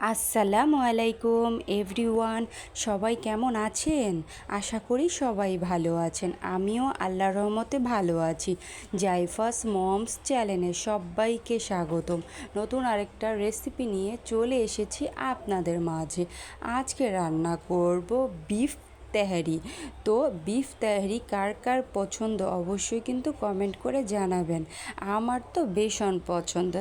আসসালামু আলাইকুম এভরিওয়ান, সবাই কেমন আছেন? আশা করি সবাই ভালো আছেন। আমিও আল্লাহর রহমতে ভালো আছি। জাইফাস মমস চ্যানেলে সবাইকে স্বাগতম। নতুন আরেকটা রেসিপি নিয়ে চলে এসেছি আপনাদের মাঝে। আজকে রান্না করব বিফ তেহারি। তো বিফ তেহারি কার কার পছন্দ অবশ্যই কিন্তু কমেন্ট করে জানাবেন। আমার তো ভীষণ পছন্দ।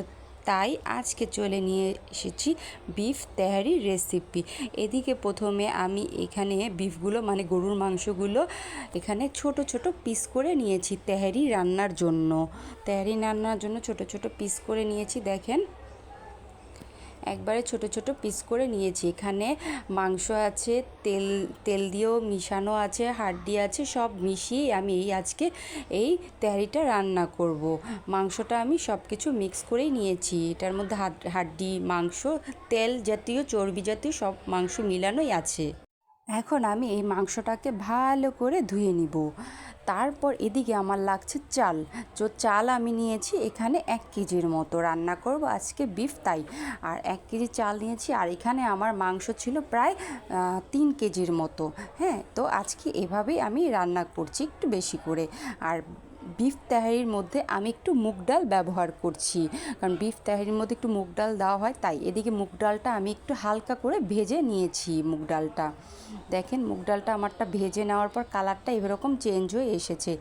তাই আজকে চলে নিয়ে এসেছি বিফ তেহারি রেসিপি এদিকে প্রথমে আমি এখানে বিফগুলো মানে গরুর মাংসগুলো এখানে ছোট ছোট পিস করে নিয়েছি তেহারি রান্নার জন্য। তেহারি রান্নার জন্য ছোট ছোট পিস করে নিয়েছি, দেখেন। একবারে ছোট ছোট পিস করে নিয়েছি। এখানে মাংস আছে, তেল তেল দিয়েও মিশানো আছে, হাড্ডি আছে, সব মিশিয়ে আমি এই আজকে এই তেহারিটা রান্না করব। মাংসটা আমি সব কিছু মিক্স করেই নিয়েছি। এটার মধ্যে হাড্ডি, মাংস, তেল জাতীয়, চর্বি জাতীয় সব মাংস মিলানোই আছে। এখন আমি এই মাংসটাকে ভালো করে ধুয়ে নিব। তারপর এদিকে আমার লাগছে চাল। তো চাল আমি নিয়েছি এখানে এক কেজির মতো। রান্না করব আজকে বিফ তাই। আর এক কেজি চাল নিয়েছি আর এখানে আমার মাংস ছিল প্রায় তিন কেজির মতো। হ্যাঁ তো আজকে এভাবেই আমি রান্না করছি একটু বেশি করে। আর বিফ তেহারির মধ্যে আমি একটু মুগ ডাল ব্যবহার করছি। কারণ বিফ তেহারির মধ্যে একটু মুগ ডাল দেওয়া হয়, তাই এদিকে মুগ ডালটা আমি একটু হালকা করে ভেজে নিয়েছি মুগ ডালটা। দেখেন, মুগ ডালটা আমারটা ভেজে নেওয়ার পর কালারটা এরকম চেঞ্জ হয়ে এসেছে।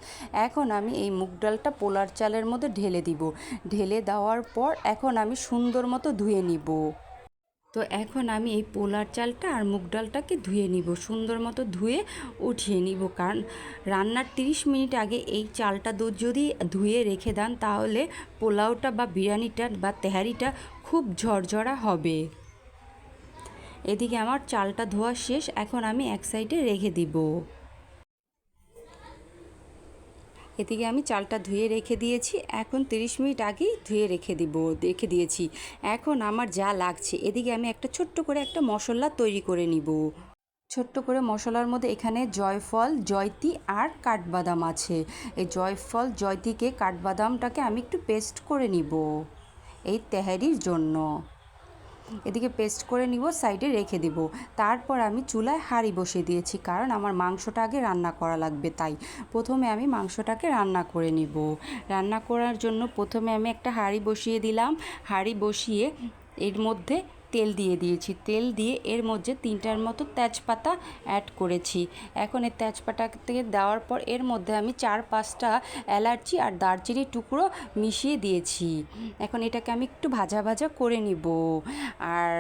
এখন আমি এই মুগ ডালটা পোলার চালের মধ্যে ঢেলে দিব। ঢেলে দেওয়ার পর এখন আমি সুন্দর মতো ধুয়ে নিব। তো এখন আমি এই পোলার চালটা আর মুগ ডালটাকে ধুয়ে নিব, সুন্দর মতো ধুয়ে উঠিয়ে নিব। কারণ রান্নার 30 মিনিট আগে এই চালটা দুধ যদি ধুয়ে রেখে দেন তাহলে পোলাওটা বা বিরিয়ানিটা বা তেহারিটা খুব ঝরঝরা হবে। এদিকে আমার চালটা ধোয়া শেষ, এখন আমি এক সাইডে রেখে দিব। এদিকে আমি চালটা ধুয়ে রেখে দিয়েছি। এখন 30 মিনিট আগেই ধুয়ে রেখে দিব, রেখে দিয়েছি। এখন আমার যা লাগছে, এদিকে আমি একটা ছোট্ট করে একটা মশলা তৈরি করে নিব। ছোট্ট করে মশলার মধ্যে এখানে জয়ফল, জয়তি আর কাঠবাদাম আছে। এই জয়ফল, জয়তিকে কাঠবাদামটাকে আমি একটু পেস্ট করে নিব। এই তেহারির জন্য। এদিকে পেস্ট করে নিব, সাইডে রেখে দিব। তারপর আমি চুলায় হাঁড়ি বসিয়ে দিয়েছি, কারণ আমার মাংসটা আগে রান্না করা লাগবে তাই। প্রথমে আমি মাংসটাকে রান্না করে নিব। রান্না করার জন্য প্রথমে আমি একটা হাঁড়ি বসিয়ে দিলাম। হাঁড়ি বসিয়ে এর মধ্যে তেল দিয়ে দিয়েছি। তেল দিয়ে এর মধ্যে তিনটার মতো তেজপাতা অ্যাড করেছি। এখন এই তেজপাতা থেকে দেওয়ার পর এর মধ্যে আমি চার, পাঁচটা এলাচি আর দারচিনি টুকরো মিশিয়ে দিয়েছি। এখন এটাকে আমি একটু ভাজা ভাজা করে নিব। আর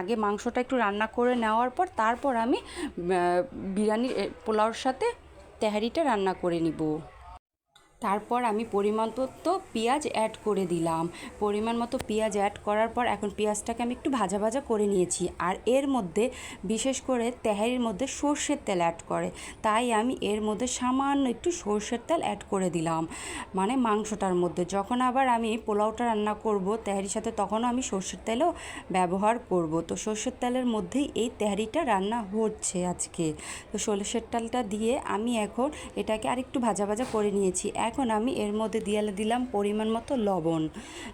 আগে মাংসটা একটু রান্না করে নেওয়ার পর তারপর আমি বিরিয়ানির পোলাওর সাথে তেহারিটা রান্না করে নিব। তারপর আমি পরিমাণ মতো পেঁয়াজ অ্যাড করে দিলাম। পরিমাণ মতো পেঁয়াজ অ্যাড করার পর এখন পেঁয়াজটাকে আমি একটু ভাজা ভাজা করে নিয়েছি। আর এর মধ্যে বিশেষ করে তেহারির মধ্যে সর্ষের তেল অ্যাড করে। তাই আমি এর মধ্যে সামান্য একটু সর্ষের তেল অ্যাড করে দিলাম। মানে মাংসটার মধ্যে। যখন আবার আমি পোলাওটা রান্না করব তেহারির সাথে, তখনও আমি সর্ষের তেলও ব্যবহার করব। তো সর্ষের তেলের মধ্যেই এই তেহারিটা রান্না হচ্ছে আজকে। তো সর্ষের তেলটা দিয়ে আমি এখন এটাকে আরেকটু ভাজা ভাজা করে নিয়েছি। এখন আমি এর মধ্যে দিয়ে দিলাম পরিমাণ মতো লবণ।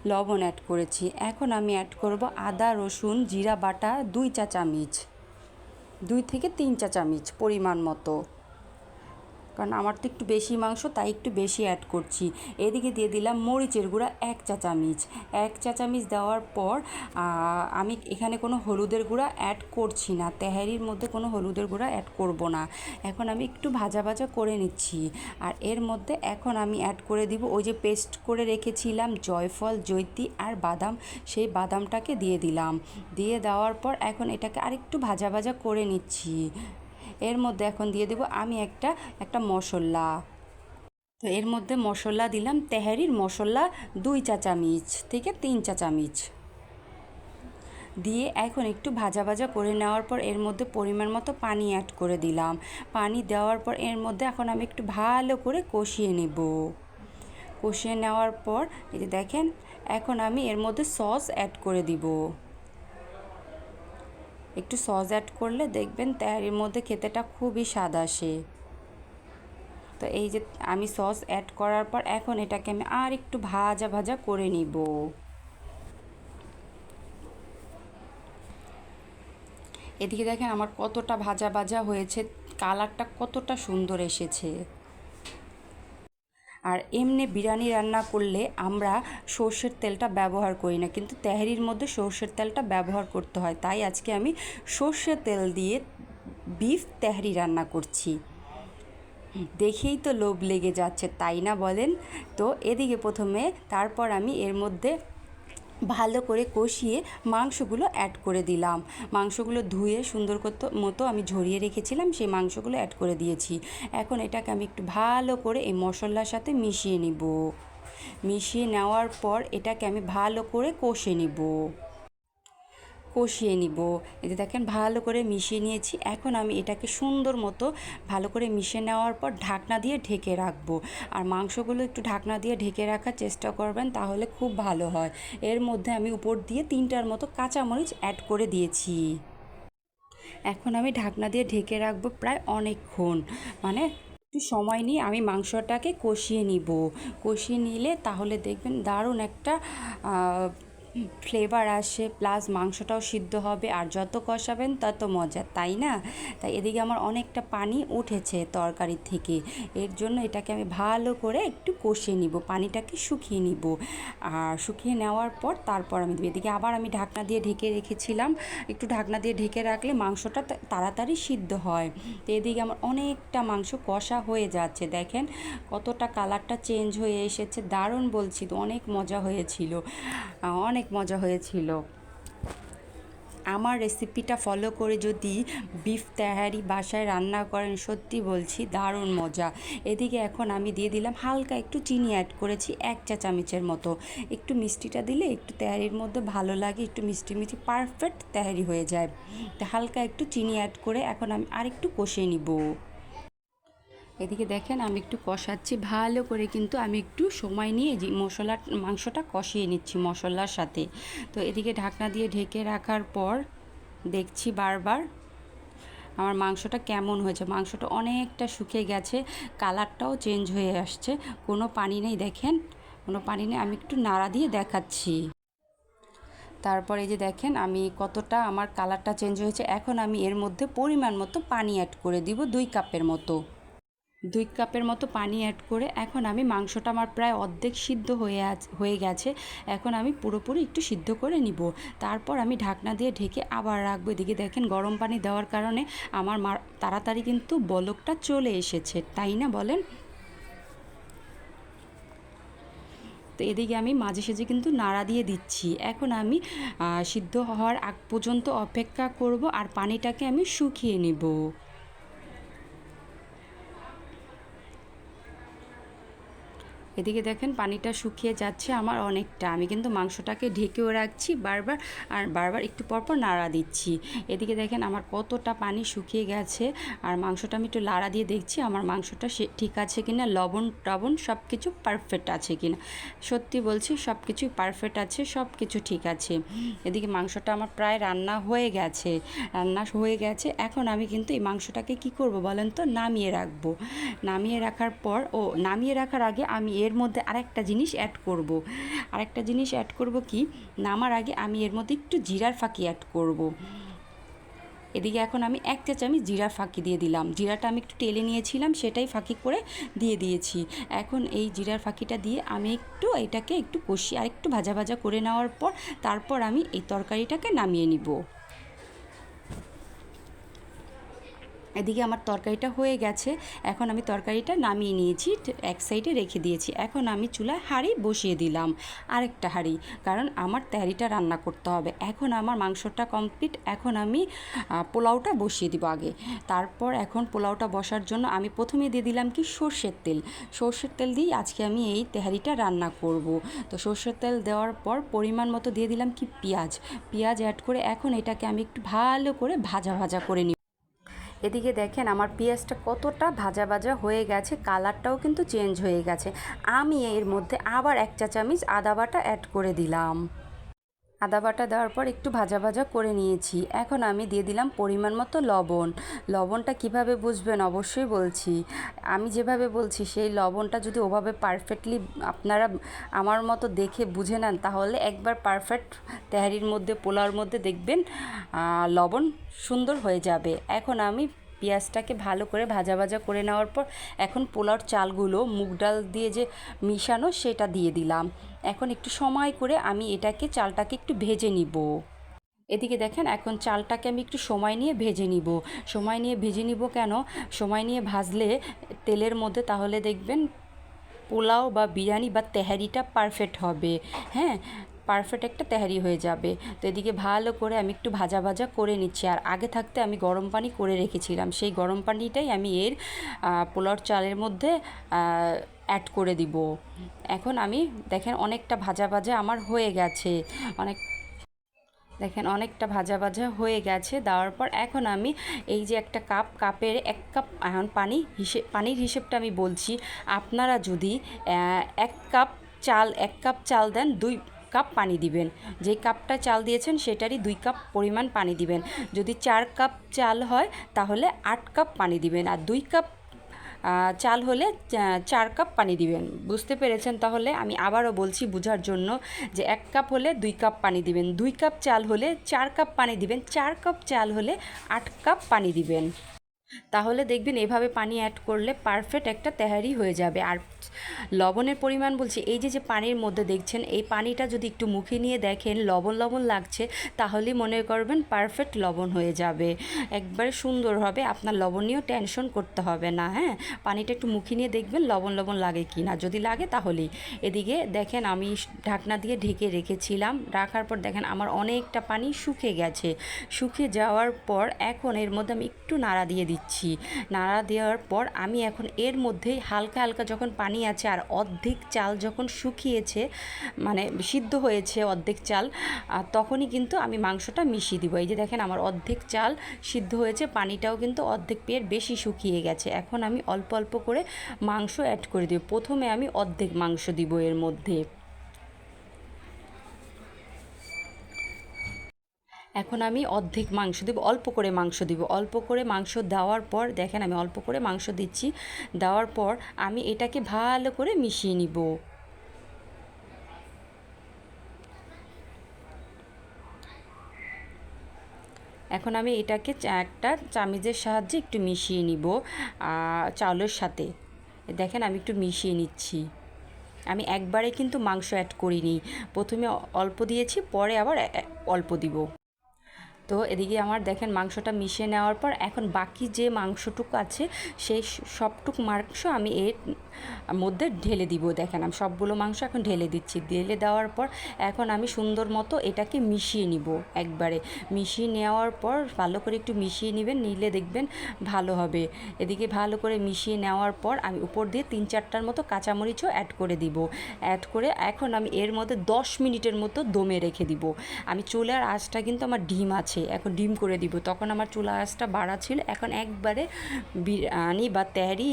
লবণ অ্যাড করেছি। এখন আমি অ্যাড করব আদা, রসুন, জিরা, বাটা, দুই চা চামিচ দুই থেকে তিন চা চামিচ পরিমাণ মতো। কারণ আমার তো একটু বেশি মাংস, তাই একটু বেশি অ্যাড করছি। এদিকে দিয়ে দিলাম মরিচের গুঁড়া এক চা চামিচ। এক চা চামিচ দেওয়ার পর আমি এখানে কোনো হলুদের গুঁড়া অ্যাড করছি না। তেহারির মধ্যে কোনো হলুদের গুঁড়া অ্যাড করব না। এখন আমি একটু ভাজা ভাজা করে নিচ্ছি। আর এর মধ্যে এখন আমি অ্যাড করে দিব ওই যে পেস্ট করে রেখেছিলাম জয়ফল জৈতি আর বাদাম, সেই বাদামটাকে দিয়ে দিলাম। দিয়ে দেওয়ার পর এখন এটাকে আরেকটু ভাজা ভাজা করে নিচ্ছি। এর মধ্যে এখন দিয়ে দেবো আমি একটা একটা মশলা। তো এর মধ্যে মশলা দিলাম, তেহারির মশলা দুই চা চামিচ থেকে তিন চা চামিচ। দিয়ে এখন একটু ভাজা ভাজা করে নেওয়ার পর এর মধ্যে পরিমাণ মতো পানি অ্যাড করে দিলাম। পানি দেওয়ার পর এর মধ্যে এখন আমি একটু ভালো করে কষিয়ে নেব। কষিয়ে নেওয়ার পর এই যে দেখেন, এখন আমি এর মধ্যে সস অ্যাড করে দিব। একটু সস অ্যাড করলে দেখবেন তেহারির মধ্যে খেতেটা খুবই স্বাদ আসে। তো এই যে আমি সস অ্যাড করার পর এখন এটাকে আমি আর একটু ভাজা ভাজা করে নিব। এদিকে দেখেন আমার কতটা ভাজা ভাজা হয়েছে, কালারটা কতটা সুন্দর এসেছে। আর এমনি বিরিয়ানি রান্না করলে আমরা সর্ষের তেলটা ব্যবহার করি না। কিন্তু তেহারির মধ্যে সর্ষের তেলটা ব্যবহার করতে হয়। তাই আজকে আমি সর্ষের তেল দিয়ে বিফ তেহারি রান্না করছি। দেখেই তো লোভ লেগে যাচ্ছে, তাই না বলেন? তো এদিকে প্রথমে, তারপর আমি এর মধ্যে ভালো করে কষিয়ে মাংসগুলো অ্যাড করে দিলাম। মাংসগুলো ধুয়ে সুন্দর মতো আমি ঝরিয়ে রেখেছিলাম, সেই মাংসগুলো অ্যাড করে দিয়েছি। এখন এটাকে আমি একটু ভালো করে এই মশলার সাথে মিশিয়ে নিব। মিশিয়ে নেওয়ার পর এটাকে আমি ভালো করে কষে নিব। কষিয়ে নিব। এতে দেখেন, ভালো করে মিশিয়ে নিয়েছি। এখন আমি এটাকে সুন্দর মতো ভালো করে মিশিয়ে নেওয়ার পর ঢাকনা দিয়ে ঢেকে রাখব। আর মাংসগুলো একটু ঢাকনা দিয়ে ঢেকে রাখার চেষ্টা করবেন, তাহলে খুব ভালো হয়। এর মধ্যে আমি উপর দিয়ে তিনটার মতো কাঁচামরিচ অ্যাড করে দিয়েছি। এখন আমি ঢাকনা দিয়ে ঢেকে রাখব প্রায় অনেকক্ষণ। মানে একটু সময় নিয়ে আমি মাংসটাকে কষিয়ে নিব। কষিয়ে নিলে তাহলে দেখবেন দারুণ একটা ফ্লেভার আসে, প্লাস মাংসটাও সিদ্ধ হবে আর যত কষাবেন তত মজা, তাই না? তাই এদিকে আমার অনেকটা পানি উঠেছে তরকারি থেকে। এর জন্য এটাকে আমি ভালো করে একটু কষিয়ে নিব, পানিটাকে শুকিয়ে নিব। আর শুকিয়ে নেওয়ার পর তারপর আমি দেবো। এদিকে আবার আমি ঢাকনা দিয়ে ঢেকে রেখেছিলাম। একটু ঢাকনা দিয়ে ঢেকে রাখলে মাংসটা তাড়াতাড়ি সিদ্ধ হয়। তো এদিকে আমার অনেকটা মাংস কষা হয়ে যাচ্ছে, দেখেন? কতটা কালারটা চেঞ্জ হয়ে এসেছে, দারুণ বলছি তো, অনেক মজা হয়েছিল। অনেক অনেক মজা হয়েছিল। আমার রেসিপিটা ফলো করে যদি বিফ তেহারি বাসায় রান্না করেন, সত্যি বলছি দারুণ মজা। এদিকে এখন আমি দিয়ে দিলাম হালকা একটু চিনি অ্যাড করেছি, এক চা চামচের মতো। একটু মিষ্টিটা দিলে একটু তেহারির মধ্যে ভালো লাগে, একটু মিষ্টি মিষ্টি পারফেক্ট তেহারি হয়ে যায়। হালকা একটু চিনি অ্যাড করে এখন আমি আরেকটু কষিয়ে নিব। এদিকে দেখেন আমি একটু কষাচ্ছি, ভালো করে কিন্তু আমি একটু সময় নিয়ে যে মশলা মাংসটা কষিয়ে নিচ্ছি মশলার সাথে। তো এদিকে ঢাকনা দিয়ে ঢেকে রাখার পর দেখছি বারবার আমার মাংসটা কেমন হয়েছে। মাংসটা অনেকটা শুকিয়ে গেছে, কালারটাও চেঞ্জ হয়ে আসছে, কোনো পানি নেই দেখেন, কোনো পানি নেই, আমি একটু নাড়া দিয়ে দেখাচ্ছি। তারপর এই যে দেখেন আমি কতটা আমার কালারটা চেঞ্জ হয়েছে, এখন আমি এর মধ্যে পরিমাণ মতো পানি অ্যাড করে দিব দুই কাপের মতো। দুই কাপের মতো পানি অ্যাড করে এখন আমি মাংসটা আমার প্রায় অর্ধেক সিদ্ধ হয়ে হয়ে গেছে। এখন আমি পুরোপুরি একটু সিদ্ধ করে নিব। তারপর আমি ঢাকনা দিয়ে ঢেকে আবার রাখব। এদিকে দেখেন গরম পানি দেওয়ার কারণে আমার তাড়াতাড়ি কিন্তু বলকটা চলে এসেছে। তাই না বলেন? তো এদিকে আমি মাঝে সাঝে কিন্তু নাড়া দিয়ে দিচ্ছি। এখন আমি সিদ্ধ হওয়ার আগ পর্যন্ত অপেক্ষা করব আর পানিটাকে আমি শুকিয়ে নেব। এদিকে দেখেন পানিটা শুকিয়ে যাচ্ছে আমার অনেকটা। আমি কিন্তু মাংসটাকে ঢেকেও রাখছি বারবার আর বারবার একটু পরপর নাড়া দিচ্ছি। এদিকে দেখেন আমার কতটা পানি শুকিয়ে গেছে আর মাংসটা আমি একটু লাড়া দিয়ে দেখছি আমার মাংসটা সে ঠিক আছে কিনা, লবণ টবণ সব কিছু পারফেক্ট আছে কিনা। সত্যি বলছি সব কিছুই পারফেক্ট আছে সব কিছু ঠিক আছে। এদিকে মাংসটা আমার প্রায় রান্না হয়ে গেছে, রান্না হয়ে গেছে। এখন আমি কিন্তু এই মাংসটাকে কি করব বলেন তো? নামিয়ে রাখব। নামিয়ে রাখার পর ও নামিয়ে রাখার আগে আমি এর মধ্যে আরেকটা জিনিস অ্যাড করব। আরেকটা জিনিস অ্যাড করব কি নামার আগে আমি এর মধ্যে একটু জিরার ফাঁকি অ্যাড করব। এদিকে এখন আমি এক চা চামচ জিরা ফাঁকি দিয়ে দিলাম জিরাটা আমি একটু টেলে নিয়েছিলাম, সেটাই ফাঁকি করে দিয়ে দিয়েছি এখন এই জিরার ফাঁকিটা দিয়ে আমি একটু এটাকে একটু কষি আর একটু ভাজা ভাজা করে নেওয়ার পর তারপর আমি এই তরকারিটাকে নামিয়ে নিব এদিকে আমার তরকারিটা হয়ে গেছে। এখন আমি তরকারিটা নামিয়ে নিয়েছি এক সাইডে রেখে দিয়েছি। এখন আমি চুলায় হাঁড়ি বসিয়ে দিলাম আরেকটা হাঁড়ি, কারণ আমার তেহারিটা রান্না করতে হবে। এখন আমার মাংসটা কমপ্লিট, এখন আমি পোলাওটা বসিয়ে দিব আগে। তারপর এখন পোলাওটা বসার জন্য আমি প্রথমে দিয়ে দিলাম কি সর্ষের তেল। সর্ষের তেল দিয়েই আজকে আমি এই তেহারিটা রান্না করব। তো সর্ষের তেল দেওয়ার পর পরিমাণ মতো দিয়ে দিলাম কি পেঁয়াজ। পেঁয়াজ অ্যাড করে এখন এটাকে আমি একটু ভালো করে ভাজা ভাজা করে নিই এদিকে দেখেন আমার পেঁয়াজটা কতটা ভাজা ভাজা হয়ে গেছে, কালারটাও কিন্তু চেঞ্জ হয়ে গেছে। আমি এর মধ্যে আবার এক চা চামচ আদা বাটা অ্যাড করে দিলাম। আদা বাটা দেওয়ার পর একটু ভাজা ভাজা করে নিয়েছি। এখন আমি দিয়ে দিলাম পরিমাণ মতো লবণ। লবণটা কীভাবে বুঝবেন অবশ্যই বলছি। আমি যেভাবে বলছি, সেই লবণটা যদি ওভাবে পারফেক্টলি আপনারা আমার মতো দেখে বুঝে নেন, তাহলে একবার পারফেক্ট তেহারির মধ্যে, পোলাওর মধ্যে দেখবেন লবণ সুন্দর হয়ে যাবে। এখন আমি পেঁয়াজটাকে ভালো করে ভাজা ভাজা করে নেওয়ার পর, এখন পোলাওর চালগুলো মুগ ডাল দিয়ে যে মিশানো, সেটা দিয়ে দিলাম। এখন একটু সময় করে আমি এটাকে, চালটাকে একটু ভেজে নিব। এদিকে দেখেন, এখন চালটাকে আমি একটু সময় নিয়ে ভেজে নিব। সময় নিয়ে ভেজে নিব কেন? সময় নিয়ে ভাজলে তেলের মধ্যে তাহলে দেখবেন পোলাও বা বিরিয়ানি বা তেহারিটা পারফেক্ট হবে। হ্যাঁ পারফেক্ট একটা তেহারি হয়ে যাবে। তো এদিকে ভালো করে আমি একটু ভাজা ভাজা করে নিচ্ছি। আর আগে থাকতে আমি গরম পানি করে রেখেছিলাম। সেই গরম পানিটাই আমি এর পোলাওর চালের মধ্যে অ্যাড করে দিব। এখন আমি, দেখেন অনেকটা ভাজা ভাজা আমার হয়ে গেছে। অনেক, দেখেন অনেকটা ভাজা ভাজা হয়ে গেছে। দেওয়ার পর এখন আমি এই যে একটা কাপ, কাপের এক কাপ, এখন পানি হিসেব পানির হিসেবটা আমি বলছি। আপনারা যদি এক কাপ চাল, এক কাপ চাল দেন, দুই কাপ পানি দিবেন। যে কাপটা চাল দিয়েছেন, সেটারই দুই কাপ পরিমাণ পানি দিবেন। যদি চার কাপ চাল হয়, তাহলে আট কাপ পানি দিবেন। আর দুই কাপ চাল হলে চার কাপ পানি দিবেন। বুঝতে পেরেছেন তাহলে? আমি আবারও বলছি বুঝার জন্য যে এক কাপ হলে দুই কাপ পানি দিবেন। দুই কাপ চাল হলে চার কাপ পানি দিবেন। চার কাপ চাল হলে আট কাপ পানি দিবেন। তাহলে দেখবেন এভাবে পানি অ্যাড করলে পারফেক্ট একটা তেহারি হয়ে যাবে। আর লবণের পরিমাণ বলছি, এই যে যে পানির মধ্যে দেখছেন, এই পানিটা যদি একটু মুখে নিয়ে দেখেন, লবণ লবণ লাগছে তাহলে মনে করবেন পারফেক্ট লবণ হয়ে যাবে। একবারে সুন্দর হবে, আপনার লবণ নিয়েও টেনশন করতে হবে না হ্যাঁ? পানিটা একটু মুখে নিয়ে দেখবেন লবণ লবণ লাগে কি না যদি লাগে তাহলেই। এদিকে দেখেন আমি ঢাকনা দিয়ে ঢেকে রেখেছিলাম, রাখার পর দেখেন আমার অনেকটা পানি শুকে গেছে। শুকে যাওয়ার পর এখন এর মধ্যে আমি একটু নাড়া দিয়ে দিচ্ছি। নাড়া দেওয়ার পর আমি এখন এর মধ্যেই হালকা হালকা যখন পানি আছে আর অর্ধেক চাল যখন শুকিয়েছে মানে সিদ্ধ হয়েছে অর্ধেক চাল তখনই কিন্তু আমি মাংসটা মিশিয়ে দিব। এই যে দেখেন আমার অর্ধেক চাল সিদ্ধ হয়েছে, পানিটাও কিন্তু অর্ধেক পেয়ের বেশি শুকিয়ে গেছে। এখন আমি অল্প অল্প করে মাংস অ্যাড করে দিব। প্রথমে আমি অর্ধেক মাংস দিব এর মধ্যে। এখন আমি অর্ধেক মাংস দেবো, অল্প করে মাংস দিব। অল্প করে মাংস দেওয়ার পর, দেখেন আমি অল্প করে মাংস দিচ্ছি। দেওয়ার পর আমি এটাকে ভালো করে মিশিয়ে নিব। এখন আমি এটাকে একটা চামিজের সাহায্যে একটু মিশিয়ে নিব চাউলের সাথে। দেখেন আমি একটু মিশিয়ে নিচ্ছি। আমি একবারে কিন্তু মাংস অ্যাড করিনি। প্রথমে অল্প দিয়েছি, পরে আবার অল্প দিব। তো এদিকে আমার দেখেন মাংসটা মিশিয়ে নেওয়ার পর এখন বাকি যে মাংসটুকু আছে, সেই সবটুকু মাংস আমি এর মধ্যে ঢেলে দিব। দেখেন আমি সবগুলো মাংস এখন ঢেলে দিচ্ছি। ঢেলে দেওয়ার পর এখন আমি সুন্দর মতো এটাকে মিশিয়ে নিব একবারে। মিশিয়ে নেওয়ার পর ভালো করে একটু মিশিয়ে নেবেন, নিলে দেখবেন ভালো হবে। এদিকে ভালো করে মিশিয়ে নেওয়ার পর আমি উপর দিয়ে তিন চারটার মতো কাঁচামরিচও অ্যাড করে দিব। অ্যাড করে এখন আমি এর মধ্যে দশ মিনিটের মতো দমে রেখে দিব। আমি চুলার আঁচটা কিন্তু আমার ডিম আছে এখন ডিম করে দিব। তখন আমার চুলা আঁচটা বাড়া ছিল। এখন একবারে বিরিয়ানি বা তেহারি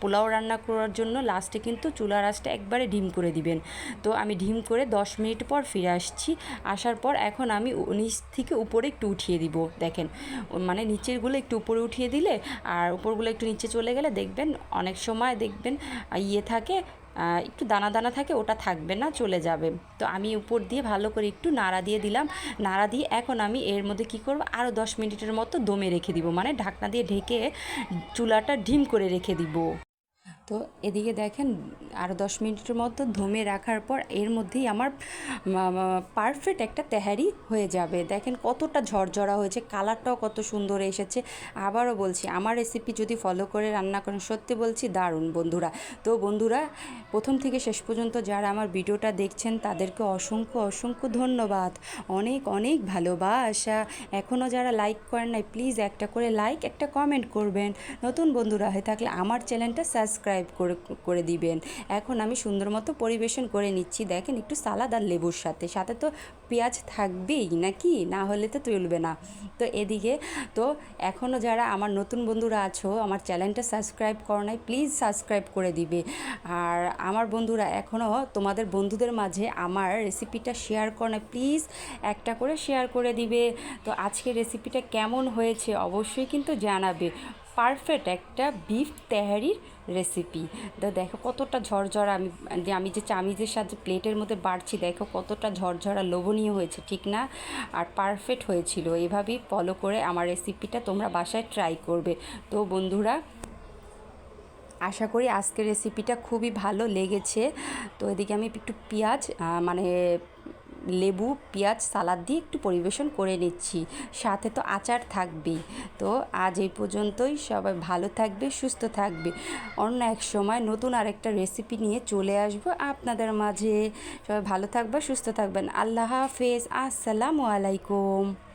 পোলাও রান্না করার জন্য লাস্টে কিন্তু চুলার আঁচটা একবারে ডিম করে দিবেন। তো আমি ডিম করে দশ মিনিট পর ফিরে আসছি। আসার পর এখন আমি নিচ থেকে উপরে একটু উঠিয়ে দিব, দেখেন। মানে নিচেরগুলো একটু উপরে উঠিয়ে দিলে আর উপরগুলো একটু নিচে চলে গেলে দেখবেন অনেক সময় দেখবেন ইয়ে থাকে একটু দানা দানা থাকে, ওটা থাকবে না, চলে যাবে। তো আমি উপর দিয়ে ভালো করে একটু নাড়া দিয়ে দিলাম। নাড়া দিয়ে এখন আমি এর মধ্যে কি করব? আরও দশ মিনিটের মতো দমে রেখে দিব। মানে ঢাকনা দিয়ে ঢেকে চুলাটা ঢিম করে রেখে দিব। তো এদিকে দেখেন আরও দশ মিনিটের মতো ধমে রাখার পর এর মধ্যেই আমার পারফেক্ট একটা তেহারি হয়ে যাবে। দেখেন কতটা ঝরঝরা হয়েছে কালারটাও কত সুন্দর এসেছে। আবারও বলছি, আমার রেসিপি যদি ফলো করে রান্না করেন, সত্যি বলছি দারুণ বন্ধুরা। তো বন্ধুরা, প্রথম থেকে শেষ পর্যন্ত যারা আমার ভিডিওটা দেখছেন, তাদেরকে অসংখ্য অসংখ্য ধন্যবাদ। অনেক অনেক ভালোবাসা। এখনও যারা লাইক করেন নাই প্লিজ একটা করে লাইক একটা কমেন্ট করবেন। নতুন বন্ধুরা হয়ে থাকলে আমার চ্যানেলটা সাবস্ক্রাইব সাবস্ক্রাইব করে করে দিবেন। এখন আমি সুন্দর মতো পরিবেশন করে নিচ্ছি। দেখেন একটু সালাদ আর লেবুর সাথে। সাথে তো পেঁয়াজ থাকবেই নাকি? না হলে তো চলবে না। তো এদিকে, তো এখনও যারা আমার নতুন বন্ধুরা আছো, আমার চ্যানেলটা সাবস্ক্রাইব করো নাই প্লিজ সাবস্ক্রাইব করে দিবে। আর আমার বন্ধুরা এখনও তোমাদের বন্ধুদের মাঝে আমার রেসিপিটা শেয়ার করো না প্লিজ একটা করে শেয়ার করে দিবে। তো আজকের রেসিপিটা কেমন হয়েছে অবশ্যই কিন্তু জানাবে। পারফেক্ট একটা বিফ তেহারির রেসিপি তো দেখো কতটা ঝরঝরা আমি, যে আমি যে চামিজের সাহায্যে প্লেটের মধ্যে বাড়ছি, দেখো কতটা ঝরঝরা লোভনীয় হয়েছে, ঠিক না? আর পারফেক্ট হয়েছিল। এভাবেই ফলো করে আমার রেসিপিটা তোমরা বাসায় ট্রাই করবে। তো বন্ধুরা, আশা করি আজকের রেসিপিটা খুবই ভালো লেগেছে। তো এদিকে আমি একটু পেঁয়াজ মানে লেবু, পেঁয়াজ, সালাদ দিয়ে একটু পরিবেশন করে নিচ্ছি। সাথে তো আচার থাকবেই। তো আজ এই পর্যন্তই। সবাই ভালো থাকবে, সুস্থ থাকবে। অন্য এক সময় নতুন আরেকটা রেসিপি নিয়ে চলে আসব আপনাদের মাঝে। সবাই ভালো থাকবে সুস্থ থাকবেন। আল্লাহ হাফেজ। আসসালামু আলাইকুম।